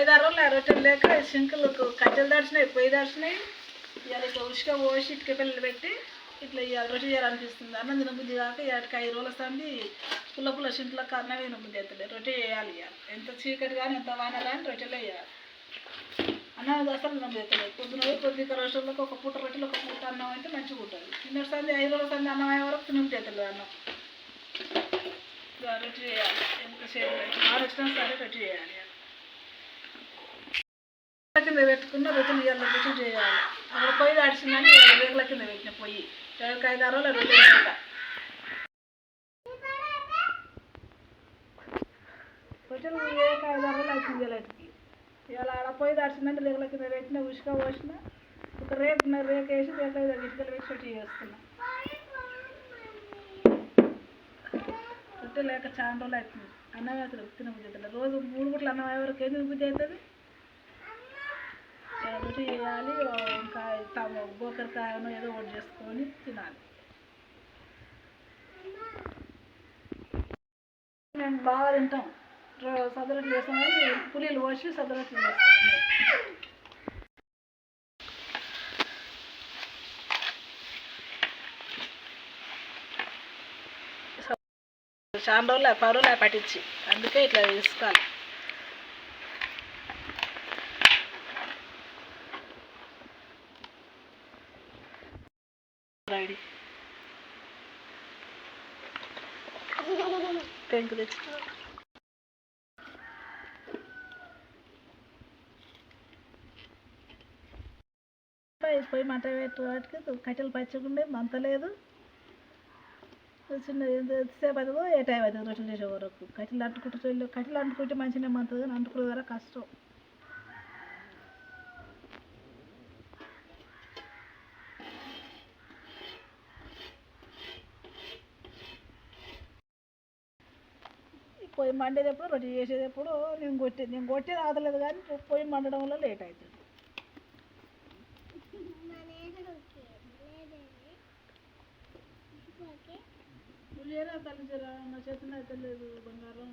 ఐదు ఆరు రోజులు రొట్టెలు లేక శంకులకు కట్టెలు దర్శనాయి పొయ్యి దర్శనాయి ఇవాళ ఇట్లా ఉసుక పోసి ఇటుక పిల్లలు పెట్టి ఇట్లా ఇవాళ రొట్టె చేయాలనిపిస్తుంది. అన్నం తినబుద్ధి కాక ఇవాటికి ఐదు రోజుల సంది పుల్ల పుల్ల సింట్లకు అన్నం తినబుద్ధి అవుతుంది రొట్టె చేయాలి ఇవాళ. ఎంత చీకటి కానీ ఎంత వాన కానీ రొట్టెలు వేయాలి అన్నం అసలు తినబుద్ధి అవుతుంది పొద్దున పోయి కొద్ది రోజులకు ఒక పూట రొట్టెలు ఒక పూట అన్నం అయితే మంచిగా ఉంటుంది. తిన్న సంది ఐదు రోజుల సంది అన్నం అయ్యే వరకు తినబుద్ధి అవుతుంది అన్నం. ఇక రొట్టె చేయాలి. ఎంత చేయాలి ఆరు వచ్చినా సరే రొట్టె చేయాలి కింద పెట్టుకున్న రుచులు ఇవాళ రుచులు చేయాలి. అక్కడ పొయ్యి దాడిచిందని ఇవాళ రేగుల కింద పెట్టిన పొయ్యి. రేగులకి ఐదు ఆరు రోజులు రుచులు పెడతా రుచులు రేగులకి ఐదు ఆరు రోజులు అవుతుంది ఇలాంటికి ఇవాళ ఆడ పొయ్యి దాడిచిందంటే రేగుల కింద పెట్టిన ఉసుక పోసిన ఒక రేపు రేకు వేసి రేపు ఐదు ఇటుకలు పెట్టి రొట్టె చేస్తున్నా రొట్టె లేక చాలా రోజులు అవుతుంది అన్నం అవుతుంది తినబుద్ధి అవుతుంది రోజు మూడు గుట్ల అన్నం అయ్యే వరకు ఏం తినబుద్ధి అవుతుంది? రొట్టె చేయాలి? ఇంకా తమ గోకరకాయను ఏదో ఒకటి చేసుకొని తినాలి. మేము బాగా తింటాం. రో- సదరట్లు చేస్తాం. పులిలు పోసి సదరట్లు చేస్తాం. చాలా రోజులు పది రోజులు పట్టించి. అందుకే ఇట్లా తీసుకోవాలి ఉంది పెంకు తెచ్చుకో పోయి మంట పెట్టే వాటికి కట్టెలు పచ్చకుండా మంత లేదు. చిన్న ఎంతసేపు అవుతుందో ఏ టైం అవుతుంది రొట్టెలు చేసే వరకు. కట్టెలు అంటుకుంటే కట్టెలు అంటుకుంటే మంచిగా మంతుంది అంటుకునే వరకు కష్టం. పొయ్యి మండేటప్పుడు రొట్టె చేసేటప్పుడు నేను కొట్టి నేను కొట్టేది ఆదలేదు కానీ పొయ్యి మండడం వల్ల లేట్ అవుతుంది. నువ్వు చేయరా తల్లి చేయరా నా చేతన అయితే లేదు బంగారం.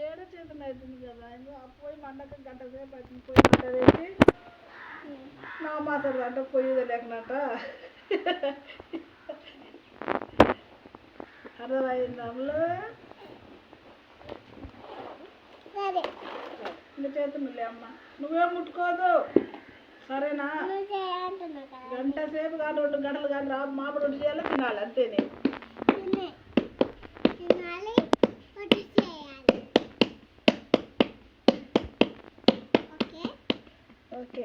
ఏడ చేతన అవుతుంది కదా? ఇంకో ఆ పొయ్యి మండక గంట సేపు అవుతుంది. పొయ్యి మంట వేసి నా మాసాడు అంటే పొయ్యి లేకనట అర్థమైంది అమ్ములు ఇంకా చేతున్నలే అమ్మ. నువ్వేం ముట్టుకోదు? సరేనా? గంట సేపు కాదు రెండు గంటలు కాదు రా మామిడి రెండు చేయాలి తినాలి అంతేనే. ఓకే.